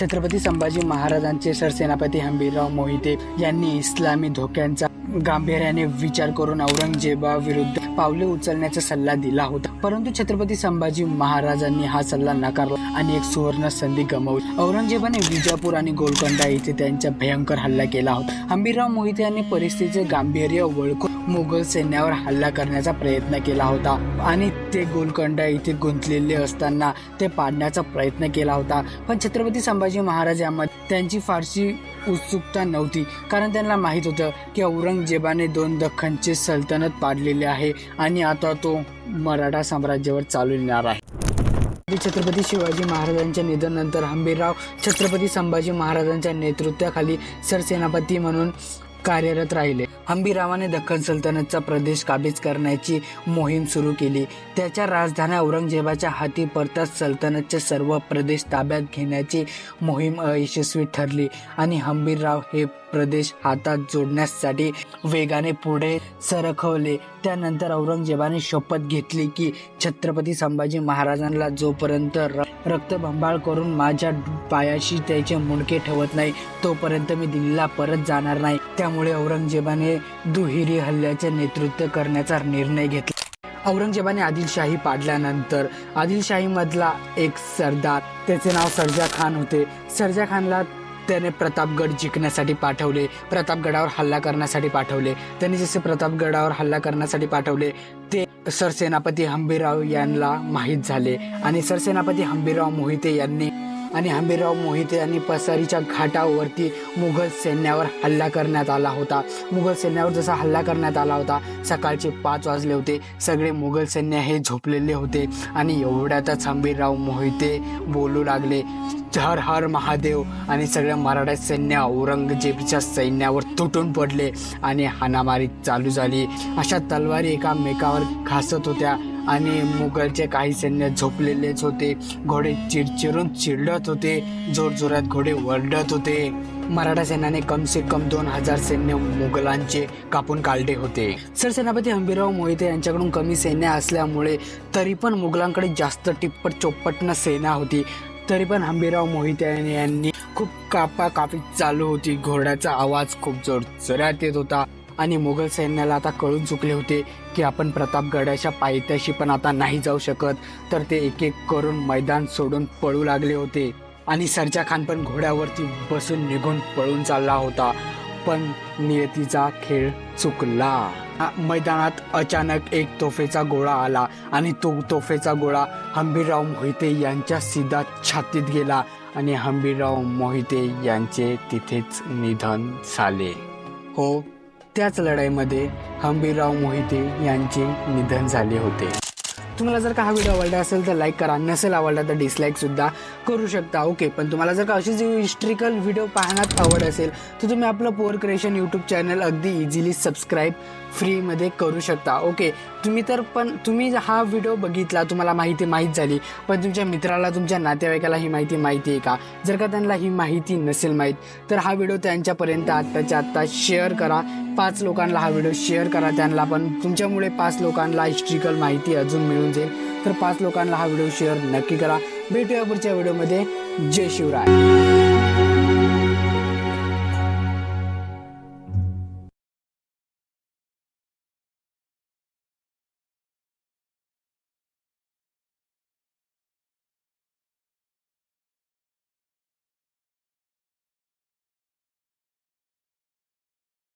छत्रपती संभाजी महाराजांचे सरसेनापती हंबीरराव मोहिते यांनी इस्लामी धोक्यांचा गांभीर्याने विचार करून औरंगजेबाविरुद्ध पावले उचलण्याचा सल्ला दिला होता. परंतु छत्रपती संभाजी महाराजांनी हा सल्ला नाकारला आणि एक सुवर्ण संधी गमावली. औरंगजेबाने विजापूर आणि गोलकोंडा येथे त्यांचा भयंकर हल्ला केला होता. हंबीरराव मोहिते यांनी परिस्थितीचे गांभीर्य ओळखून मुघल सैन्यावर हल्ला करण्याचा प्रयत्न केला होता आणि ते गोलकोंडा येथे गुंतलेले असताना ते पाडण्याचा प्रयत्न केला होता. पण छत्रपती संभाजी महाराज यामध्ये त्यांची फारशी उत्सुकता नव्हती. कारण त्यांना माहीत होतं की औरंगजेबाने दोन दख्खनचे सल्तनत पाडलेले आहे. आणि आता तो मराठा साम्राज्यावर चालू येणार आहे. छत्रपती शिवाजी महाराजांच्या निधनानंतर हंबीरराव छत्रपती संभाजी महाराजांच्या नेतृत्वाखाली सरसेनापती म्हणून कार्यरत राहिले. हंबीररावाने दख्खन सल्तनतचा प्रदेश काबीज करण्याची मोहीम सुरू केली. त्याच्या राजधानी औरंगजेबाच्या हाती परतत सल्तनतचे सर्व प्रदेश ताब्यात घेण्याची मोहीम अयशस्वी ठरली आणि हंबीरराव हे प्रदेश हातात जोडण्यासाठी वेगाने पुढे सरकवले. त्यानंतर औरंगजेबाने शपथ घेतली की छत्रपती संभाजी महाराजांना जोपर्यंत रक्तभंबाळ करून माझ्या पायाशी त्याचे मुंडके ठेवत नाही तोपर्यंत मी दिल्लीला परत जाणार नाही. त्यामुळे औरंगजेबाने दुहेरी हल्ल्याचे नेतृत्व करण्याचा निर्णय घेतला. औरंगजेबाने आदिलशाही पाडल्यानंतर आदिलशाहीमधला एक सरदार त्याचे नाव सरजा खान होते. सरजा खानला त्याने प्रतापगड जिंकण्यासाठी पाठवले प्रतापगडावर हल्ला करण्यासाठी पाठवले. त्याने जसे प्रतापगडावर हल्ला करण्यासाठी पाठवले ते सरसेनापती हंबीरराव यांना माहीत झाले आणि सरसेनापती हंबीरराव मोहिते यांनी आणि हंबीरराव मोहिते यांनी पसारीच्या घाटावरती मुघल सैन्यावर हल्ला करण्यात आला होता. मुघल सैन्यावर जसा हल्ला करण्यात आला होता सकाळचे पाच वाजले होते. सगळे मुघल सैन्य हे झोपलेले होते आणि एवढ्यातच हंबीरराव मोहिते बोलू लागले. हर हर महादेव आणि सगळ्या मराठा सैन्य औरंगजेबच्या सैन्यावर तुटून पडले आणि हाणामारी चालू झाली. अशा तलवारी एकामेकावर घासत होत्या आणि मुघलचे काही सैन्य झोपलेलेच होते. घोडे चिरचिरून चिरडत होते. जोरजोरात घोडे वरडत होते. मराठा सैन्याने कम से कम दोन हजार सैन्य मुघलांचे कापून काढले होते. सरसेनापती हंबीरराव मोहिते यांच्याकडून कमी सैन्य असल्यामुळे तरी पण मुघलांकडे जास्त टिप्पट चोपटनं सेना होती. तरी पण हंबीरराव मोहिते यांनी खूप कापा कापी चालू होती. घोड्याचा आवाज खूप जोर जोरात येत होता आणि मुघल सैन्याला आता कळून चुकले होते की आपण प्रतापगडाच्या पायथ्याशी पण आता नाही जाऊ शकत. तर ते एक एक करून मैदान सोडून पळू लागले होते आणि सरजा खान पण घोड्यावरती बसून निघून पळून चालला होता. पण नियतीचा खेळ चुकला. मैदानात अचानक एक तोफेचा गोळा आला आणि तो तोफेचा गोळा हंबीरराव मोहिते यांच्या सीधा छातीत गेला आणि हंबीरराव मोहिते यांचे तिथेच निधन झाले. हो त्याच लढाईमध्ये हंबीरराव मोहिते यांचे निधन झाले होते. तुम्हाला जर का हा व्हिडिओ आवडला असेल तर लाईक करा. नसेल आवडला तर डिसलाईक सुद्धा करू शकता. ओके पण तुम्हाला जर का अशीच हिस्ट्रिकल व्हिडिओ पाहण्यात आवड असेल तर तुम्ही आपलं पोअर क्रिएशन यूट्यूब चॅनल अगदी इझिली सबस्क्राईब फ्रीमध्ये करू शकता. ओके तुम्ही तर पण तुम्ही हा व्हिडिओ बघितला तुम्हाला माहिती माहीत झाली पण तुमच्या मित्राला तुमच्या नातेवाईकाला ही माहिती माहिती आहे का? जर का त्यांना ही माहिती नसेल माहीत तर हा व्हिडिओ त्यांच्यापर्यंत आत्ताच्या आत्ता शेअर करा. पाच लोकांना हा व्हिडिओ शेअर करा. त्यांना पण तुमच्यामुळे पाच लोकांना हिस्ट्रिकल माहिती अजून मिळून जाईल. तर पाच लोकांना हा व्हिडिओ शेअर नक्की करा. भेटूया पुढच्या व्हिडिओमध्ये. जय शिवराय.